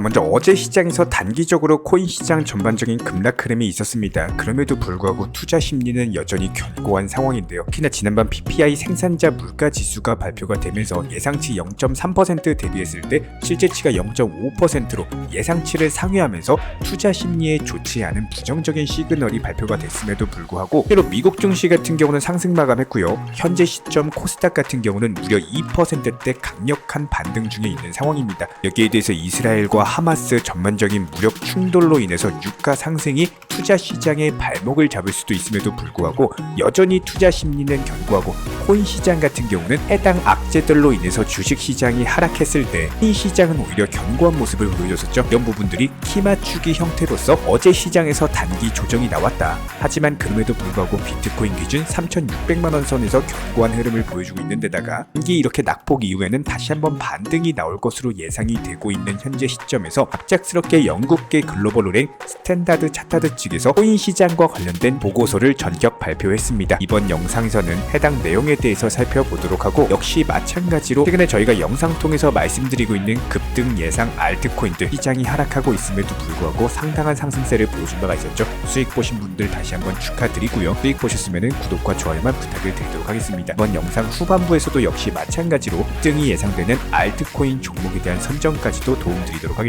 먼저 어제 시장에서 단기적으로 코인 시장 전반적인 급락 흐름이 있었습니다. 그럼에도 불구하고 투자 심리는 여전히 견고한 상황인데요. 특히나 지난번 PPI 생산자 물가 지수가 발표가 되면서 예상치 0.3% 대비했을 때 실제치가 0.5%로 예상치를 상회하면서 투자 심리에 좋지 않은 부정적인 시그널이 발표가 됐음에도 불구하고 실제로 미국 증시 같은 경우는 상승 마감했고요. 현재 시점 코스닥 같은 경우는 무려 2%대 강력한 반등 중에 있는 상황입니다. 여기에 대해서 이스라엘과 하마스 전반적인 무력 충돌로 인해서 유가 상승이 투자 시장의 발목을 잡을 수도 있음에도 불구하고 여전히 투자 심리는 견고하고 코인 시장 같은 경우는 해당 악재들로 인해서 주식 시장이 하락했을 때 코인 시장은 오히려 견고한 모습을 보여줬었죠. 이런 부분들이 키 맞추기 형태로서 어제 시장에서 단기 조정이 나왔다. 하지만 그럼에도 불구하고 비트코인 기준 3,600만 원 선에서 견고한 흐름을 보여주고 있는 데다가 단기 이렇게 낙폭 이후에는 다시 한번 반등이 나올 것으로 예상이 되고 있는 현재 시점 에서 갑작스럽게 영국계 글로벌 은행 스탠다드 차타드 측에서 코인 시장과 관련된 보고서를 전격 발표했습니다. 이번 영상에서는 해당 내용에 대해서 살펴보도록 하고 역시 마찬가지로 최근에 저희가 영상 통해서 말씀드리고 있는 급등 예상 알트코인들 시장이 하락하고 있음에도 불구하고 상당한 상승세를 보여준 바가 있었죠. 수익 보신 분들 다시 한번 축하드리고요. 수익 보셨으면 구독과 좋아요만 부탁을 드리도록 하겠습니다. 이번 영상 후반부에서도 역시 마찬가지로 급등이 예상되는 알트코인 종목에 대한 선정까지도 도움드리도록 하겠습니다.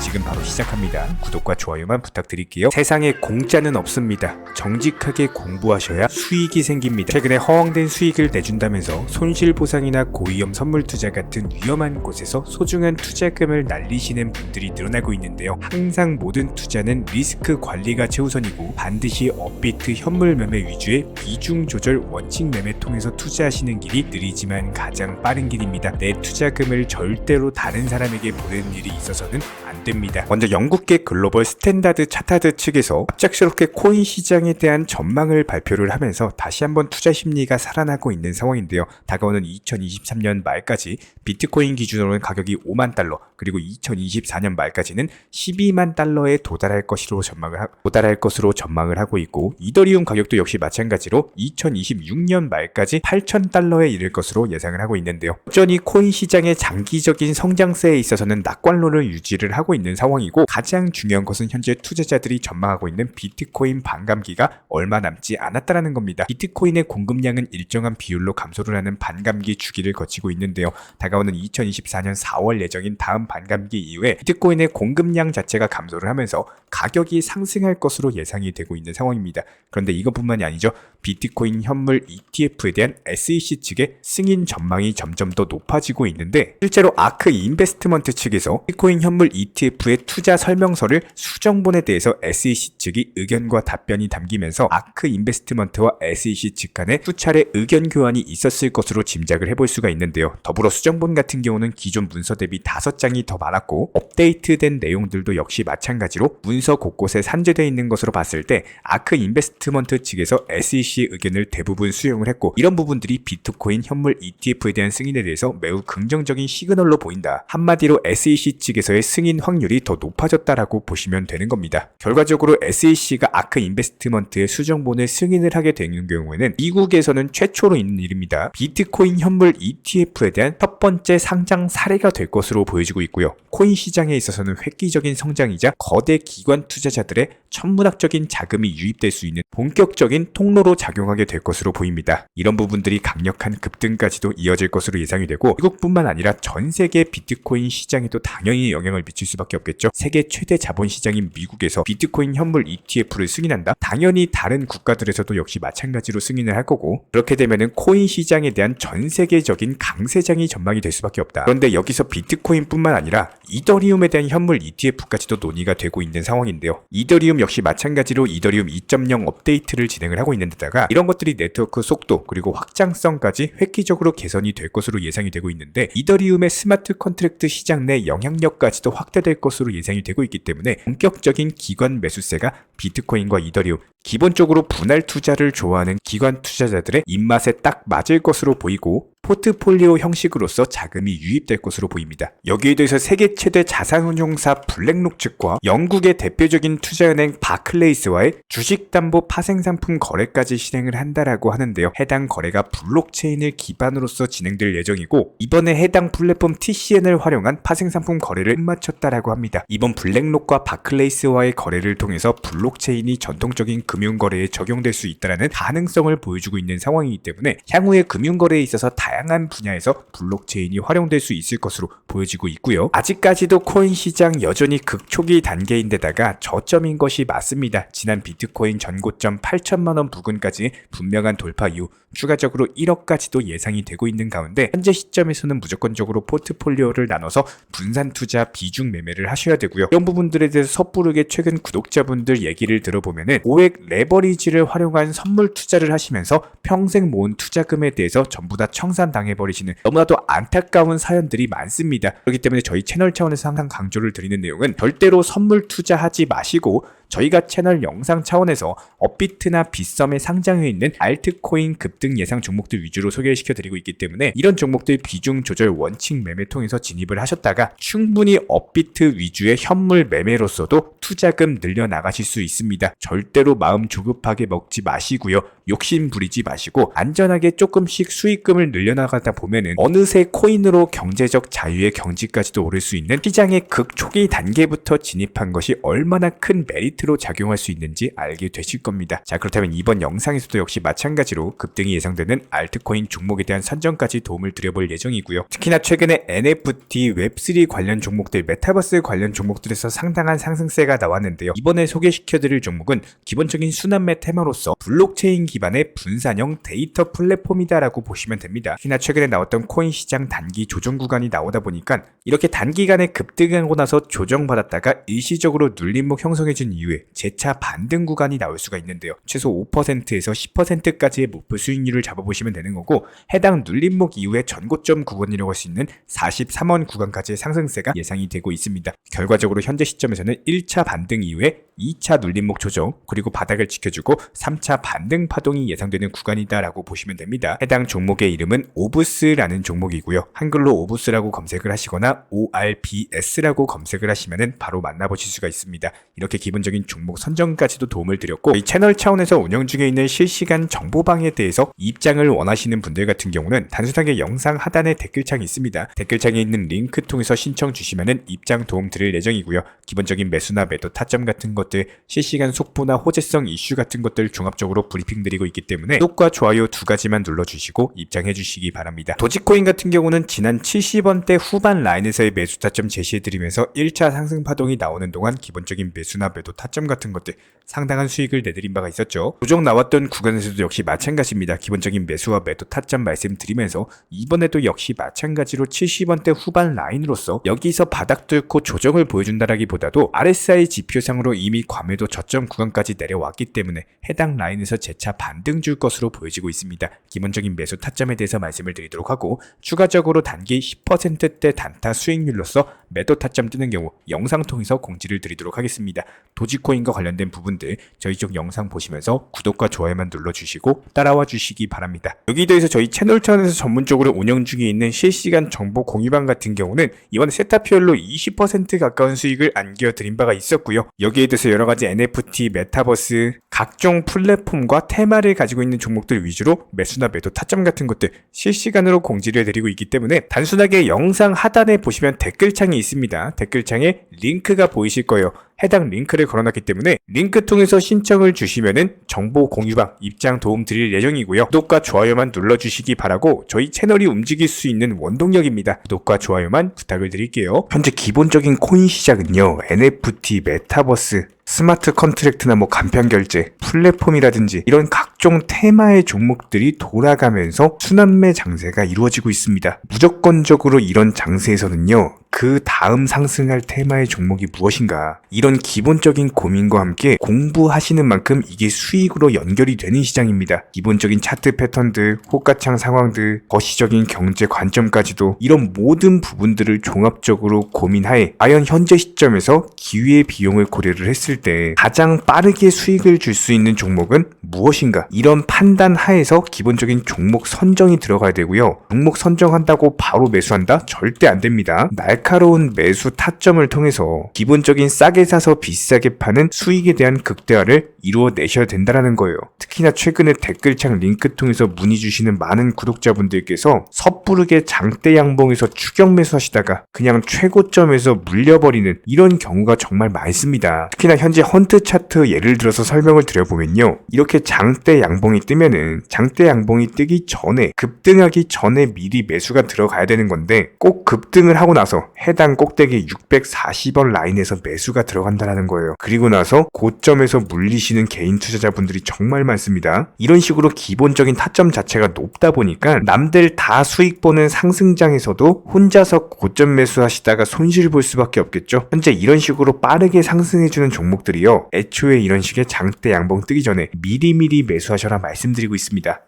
지금 바로 시작합니다. 구독과 좋아요만 부탁드릴게요. 세상에 공짜는 없습니다. 정직하게 공부하셔야 수익이 생깁니다. 최근에 허황된 수익을 내준다면서 손실보상이나 고위험 선물 투자 같은 위험한 곳에서 소중한 투자금을 날리시는 분들이 늘어나고 있는데요. 항상 모든 투자는 리스크 관리가 최우선이고 반드시 업비트 현물 매매 위주의 비중 조절 원칙 매매 통해서 투자하시는 길이 느리지만 가장 빠른 길입니다. 내 투자금을 절대로 다른 사람에게 보내는 일이 있어서 는 안 됩니다. 먼저 영국계 글로벌 스탠다드 차타드 측에서 갑작스럽게 코인 시장에 대한 전망을 발표를 하면서 다시 한번 투자 심리가 살아나고 있는 상황인데요. 다가오는 2023년 말까지 비트코인 기준으로는 가격이 5만 달러, 그리고 2024년 말까지는 12만 달러에 도달할 것으로 전망을 하, 도달할 것으로 전망을 하고 있고 이더리움 가격도 역시 마찬가지로 2026년 말까지 8천 달러에 이를 것으로 예상을 하고 있는데요. 여전히 코인 시장의 장기적인 성장세에 있어서는 낙관론을 유지를 하고 있는 상황이고 가장 중요한 것은 현재 투자자들이 전망하고 있는 비트코인 반감기가 얼마 남지 않았다라는 겁니다. 비트코인의 공급량은 일정한 비율로 감소를 하는 반감기 주기를 거치고 있는데요. 다가오는 2024년 4월 예정인 다음 반감기 이후에 비트코인의 공급량 자체가 감소를 하면서 가격이 상승할 것으로 예상이 되고 있는 상황입니다. 그런데 이것뿐만이 아니죠. 비트코인 현물 ETF에 대한 SEC 측의 승인 전망이 점점 더 높아지고 있는데 실제로 아크 인베스트먼트 측에서 비트코인 현물 ETF의 투자 설명서를 수정본에 대해서 SEC 측이 의견과 답변이 담기면서 아크 인베스트먼트와 SEC 측 간에 수차례 의견 교환이 있었을 것으로 짐작을 해볼 수가 있는데요. 더불어 수정본 같은 경우는 기존 문서 대비 5장이 더 많았고 업데이트된 내용들도 역시 마찬가지로 문서 곳곳에 산재되어 있는 것으로 봤을 때 아크 인베스트먼트 측에서 SEC 의견을 대부분 수용을 했고 이런 부분들이 비트코인 현물 ETF에 대한 승인에 대해서 매우 긍정적인 시그널로 보인다. 한마디로 SEC 측에서의 승인 확률이 더 높아졌다라고 보시면 되는 겁니다. 결과적으로 SEC가 아크 인베스트먼트의 수정본을 승인을 하게 되는 경우에는 미국에서는 최초로 있는 일입니다. 비트코인 현물 ETF에 대한 첫 번째 상장 사례가 될 것으로 보여지고 있고요. 코인 시장에 있어서는 획기적인 성장이자 거대 기관 투자자들의 천문학적인 자금이 유입될 수 있는 본격적인 통로로 작용하게 될 것으로 보입니다. 이런 부분들이 강력한 급등까지도 이어질 것으로 예상이 되고 미국뿐만 아니라 전 세계 비트코인 시장에도 당연히 영향 을 미칠 수밖에 없겠죠. 세계 최대 자본 시장인 미국에서 비트코인 현물 ETF를 승인한다? 당연히 다른 국가들에서도 역시 마찬가지로 승인을 할 거고 그렇게 되면은 코인 시장에 대한 전 세계적인 강세장이 전망이 될 수밖에 없다. 그런데 여기서 비트코인뿐만 아니라 이더리움에 대한 현물 ETF까지도 논의가 되고 있는 상황인데요. 이더리움 역시 마찬가지로 이더리움 2.0 업데이트를 진행을 하고 있는 데다가 이런 것들이 네트워크 속도 그리고 확장성까지 획기적으로 개선이 될 것으로 예상이 되고 있는데 이더리움의 스마트 컨트랙트 시장 내 영향력까지 도 확대될 것으로 예상이 되고 있기 때문에 본격적인 기관 매수세가 비트코인과 이더리움 기본적으로 분할 투자를 좋아하는 기관 투자자들의 입맛에 딱 맞을 것으로 보이고 포트폴리오 형식으로서 자금이 유입될 것으로 보입니다. 여기에 대해서 세계 최대 자산운용사 블랙록 측과 영국의 대표적인 투자은행 바클레이스와의 주식담보 파생상품 거래까지 실행을 한다라고 하는데요. 해당 거래가 블록체인을 기반으로서 진행될 예정이고 이번에 해당 플랫폼 TCN을 활용한 파생상품 거래를 끝마쳤다라고 합니다. 이번 블랙록과 바클레이스와의 거래를 통해서 블록체인이 전통적인 금융거래에 적용될 수 있다는 가능성을 보여주고 있는 상황이기 때문에 향후에 금융거래에 있어서 다양한 분야에서 블록체인이 활용될 수 있을 것으로 보여지고 있고요. 아직까지도 코인 시장 여전히 극초기 단계인데다가 저점인 것이 맞습니다. 지난 비트코인 전고점 8천만 원 부근까지 분명한 돌파 이후 추가적으로 1억까지도 예상이 되고 있는 가운데 현재 시점에서는 무조건적으로 포트폴리오를 나눠서 분산 투자 비중 매매를 하셔야 되고요. 이런 부분들에 대해서 섣부르게 최근 구독자분들 얘기를 들어보면은 5액 레버리지를 활용한 선물 투자를 하시면서 평생 모은 투자금에 대해서 전부 다 청산 당해버리시는 너무나도 안타까운 사연들이 많습니다. 그렇기 때문에 저희 채널 차원에서 항상 강조를 드리는 내용은 절대로 선물 투자하지 마시고 저희가 채널 영상 차원에서 업비트나 빗썸에 상장해 있는 알트코인 급등 예상 종목들 위주로 소개시켜 드리고 있기 때문에 이런 종목들 비중 조절 원칙 매매 통해서 진입을 하셨다가 충분히 업비트 위주의 현물 매매로서도 투자금 늘려 나가실 수 있습니다. 절대로 마음 조급하게 먹지 마시고요. 욕심 부리지 마시고 안전하게 조금씩 수익금을 늘려나가다 보면은 어느새 코인으로 경제적 자유의 경지까지도 오를 수 있는 시장의 극초기 단계부터 진입한 것이 얼마나 큰 메리트로 작용할 수 있는지 알게 되실 겁니다. 자 그렇다면 이번 영상에서도 역시 마찬가지로 급등이 예상되는 알트코인 종목에 대한 선정까지 도움을 드려볼 예정이고요. 특히나 최근에 NFT, 웹3 관련 종목들, 메타버스 관련 종목들에서 상당한 상승세가 나왔는데요. 이번에 소개시켜드릴 종목은 기본적인 순환매 테마로서 블록체인 기 반의 분산형 데이터 플랫폼이다라고 보시면 됩니다. 특히나 최근에 나왔던 코인 시장 단기 조정 구간이 나오다 보니까 이렇게 단기간에 급등하고 나서 조정받았다가 일시적으로 눌림목 형성해준 이후에 재차 반등 구간이 나올 수가 있는데요. 최소 5%에서 10%까지의 목표 수익률을 잡아보시면 되는 거고 해당 눌림목 이후에 전고점 구간이라고 할 수 있는 43원 구간까지의 상승세가 예상이 되고 있습니다. 결과적으로 현재 시점에서는 1차 반등 이후에 2차 눌림목 조정 그리고 바닥을 지켜주고 3차 반등 파동이 예상되는 구간이다라고 보시면 됩니다. 해당 종목의 이름은 오브스라는 종목이고요. 한글로 오브스라고 검색을 하시거나 ORBS라고 검색을 하시면 바로 만나보실 수가 있습니다. 이렇게 기본적인 종목 선정까지도 도움을 드렸고 이 채널 차원에서 운영 중에 있는 실시간 정보방에 대해서 입장을 원하시는 분들 같은 경우는 단순하게 영상 하단에 댓글창이 있습니다. 댓글창에 있는 링크 통해서 신청 주시면 입장 도움 드릴 예정이고요. 기본적인 매수나 매도 타점 같은 것 들, 실시간 속보나 호재성 이슈 같은 것들 종합적으로 브리핑 드리고 있기 때문에 구독과 좋아요 두 가지만 눌러주시고 입장해 주시기 바랍니다. 도지코인 같은 경우는 지난 70원대 후반 라인에서의 매수 타점 제시해드리면서 1차 상승 파동이 나오는 동안 기본적인 매수나 매도 타점 같은 것들 상당한 수익을 내드린 바가 있었죠. 조정 나왔던 구간에서도 역시 마찬가지입니다. 기본적인 매수와 매도 타점 말씀드리면서 이번에도 역시 마찬가지로 70원대 후반 라인으로서 여기서 바닥 뚫고 조정을 보여준다라기보다도 RSI 지표상으로 이미 과매도 저점 구간까지 내려왔기 때문에 해당 라인에서 재차 반등 줄 것으로 보여지고 있습니다. 기본적인 매수 타점에 대해서 말씀을 드리도록 하고 추가적으로 단기 10%대 단타 수익률로서 매도 타점 뜨는 경우 영상 통해서 공지를 드리도록 하겠습니다. 도지코인과 관련된 부분들 저희 쪽 영상 보시면서 구독과 좋아요만 눌러주시고 따라와 주시기 바랍니다. 여기에 대해서 저희 채널 차원에서 전문적으로 운영 중에 있는 실시간 정보 공유방 같은 경우는 이번 세타피얼로 20% 가까운 수익을 안겨드린 바가 있었고요. 여기에 대해서 여러 가지 NFT, 메타버스, 각종 플랫폼과 테마를 가지고 있는 종목들 위주로 매수나 매도 타점 같은 것들 실시간으로 공지를 해드리고 있기 때문에 단순하게 영상 하단에 보시면 댓글창이 있습니다. 댓글창에 링크가 보이실 거예요. 해당 링크를 걸어놨기 때문에 링크 통해서 신청을 주시면은 정보 공유방 입장 도움 드릴 예정이고요. 구독과 좋아요만 눌러주시기 바라고 저희 채널이 움직일 수 있는 원동력입니다. 구독과 좋아요만 부탁을 드릴게요. 현재 기본적인 코인 시장은요. NFT, 메타버스, 스마트 컨트랙트나 뭐 간편 결제, 플랫폼이라든지 이런 각종 테마의 종목들이 돌아가면서 순환매 장세가 이루어지고 있습니다. 무조건적으로 이런 장세에서는요. 그 다음 상승할 테마의 종목이 무엇인가 이런 기본적인 고민과 함께 공부하시는 만큼 이게 수익으로 연결이 되는 시장입니다. 기본적인 차트 패턴들, 호가창 상황들, 거시적인 경제 관점까지도 이런 모든 부분들을 종합적으로 고민하에 과연 현재 시점에서 기회의 비용을 고려를 했을 때 가장 빠르게 수익을 줄 수 있는 종목은 무엇인가 이런 판단 하에서 기본적인 종목 선정이 들어가야 되고요. 종목 선정한다고 바로 매수한다? 절대 안 됩니다. 날카로운 매수 타점을 통해서 기본적인 싸게 사서 비싸게 파는 수익에 대한 극대화를 이루어내셔야 된다는 거예요. 특히나 최근에 댓글창 링크 통해서 문의 주시는 많은 구독자분들께서 섣부르게 장대 양봉에서 추격 매수하시다가 그냥 최고점에서 물려버리는 이런 경우가 정말 많습니다. 특히나 현재 헌트 차트 예를 들어서 설명을 드려보면요. 이렇게 장대 양봉이 뜨면은 장대 양봉이 뜨기 전에 급등하기 전에 미리 매수가 들어가야 되는 건데 꼭 급등을 하고 나서 해당 꼭대기 640원 라인에서 매수가 들어간다는 거예요. 그리고 나서 고점에서 물리시는 개인 투자자분들이 정말 많습니다. 이런 식으로 기본적인 타점 자체가 높다 보니까 남들 다 수익 보는 상승장에서도 혼자서 고점 매수하시다가 손실 볼 수밖에 없겠죠. 현재 이런 식으로 빠르게 상승해주는 종목들이요. 애초에 이런 식의 장대 양봉 뜨기 전에 미리미리 매수 하셔라 말씀드리고 있습니다.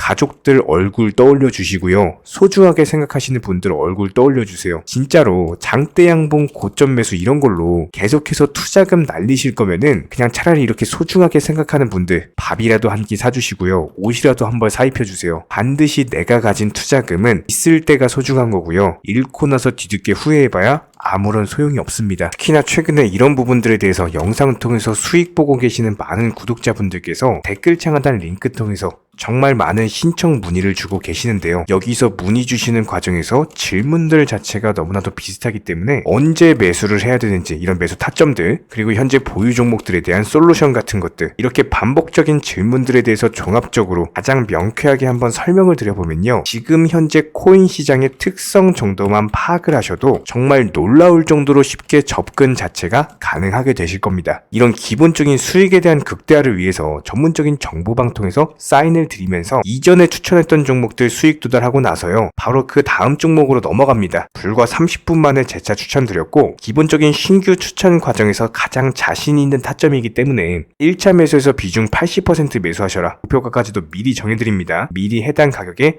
가족들 얼굴 떠올려 주시고요. 소중하게 생각하시는 분들 얼굴 떠올려 주세요. 진짜로 장대 양봉 고점 매수 이런 걸로 계속해서 투자금 날리실 거면은 그냥 차라리 이렇게 소중하게 생각하는 분들 밥이라도 한 끼 사주시고요. 옷이라도 한 벌 사입혀 주세요. 반드시 내가 가진 투자금은 있을 때가 소중한 거고요. 잃고 나서 뒤늦게 후회해봐야 아무런 소용이 없습니다. 특히나 최근에 이런 부분들에 대해서 영상을 통해서 수익 보고 계시는 많은 구독자분들께서 댓글창 하단 링크 통해서 정말 많은 신청 문의를 주고 계시는데요. 여기서 문의 주시는 과정에서 질문들 자체가 너무나도 비슷하기 때문에 언제 매수를 해야 되는지 이런 매수 타점들 그리고 현재 보유 종목들에 대한 솔루션 같은 것들 이렇게 반복적인 질문들에 대해서 종합적으로 가장 명쾌하게 한번 설명을 드려보면요. 지금 현재 코인 시장의 특성 정도만 파악을 하셔도 정말 놀라울 정도로 쉽게 접근 자체가 가능하게 되실 겁니다. 이런 기본적인 수익에 대한 극대화를 위해서 전문적인 정보 방 통해서 사인을 드리면서 이전에 추천했던 종목들 수익 도달하고 나서요. 바로 그 다음 종목으로 넘어갑니다. 불과 30분 만에 재차 추천드렸고 기본적인 신규 추천 과정에서 가장 자신 있는 타점이기 때문에 1차 매수에서 비중 80% 매수하셔라. 목표가까지도 미리 정해드립니다. 미리 해당 가격에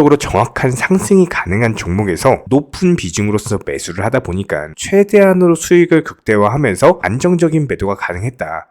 정확한 상승이 가능한 종목에서 높은 비중으로서 매수를 하다 보니까 최대한으로 수익을 극대화하면서 안정적인 매도가 가능했다.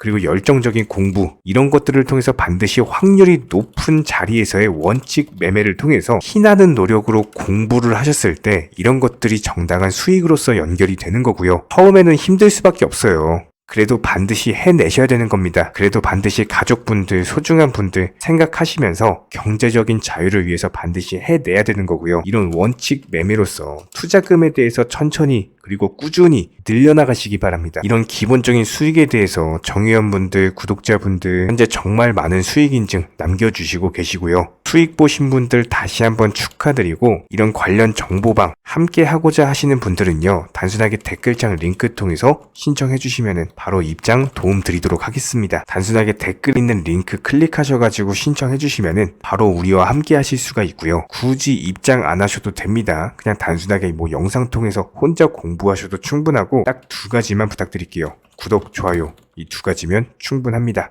그리고 열정적인 공부 이런 것들을 통해서 반드시 확률이 높은 자리에서의 원칙 매매를 통해서 희나는 노력으로 공부를 하셨을 때 이런 것들이 정당한 수익으로서 연결이 되는 거고요. 처음에는 힘들 수밖에 없어요. 그래도 반드시 해내셔야 되는 겁니다. 그래도 반드시 가족분들, 소중한 분들 생각하시면서 경제적인 자유를 위해서 반드시 해내야 되는 거고요. 이런 원칙 매매로서 투자금에 대해서 천천히 그리고 꾸준히 늘려나가시기 바랍니다. 이런 기본적인 수익에 대해서 정의원분들, 구독자분들 현재 정말 많은 수익 인증 남겨주시고 계시고요. 수익 보신 분들 다시 한번 축하드리고 이런 관련 정보방 함께 하고자 하시는 분들은요. 단순하게 댓글창 링크 통해서 신청해 주시면 바로 입장 도움 드리도록 하겠습니다. 단순하게 댓글 있는 링크 클릭하셔가지고 신청해 주시면 바로 우리와 함께 하실 수가 있고요. 굳이 입장 안 하셔도 됩니다. 그냥 단순하게 뭐 영상 통해서 혼자 공부하셔도 충분하고 딱 두 가지만 부탁드릴게요. 구독, 좋아요 이 두 가지면 충분합니다.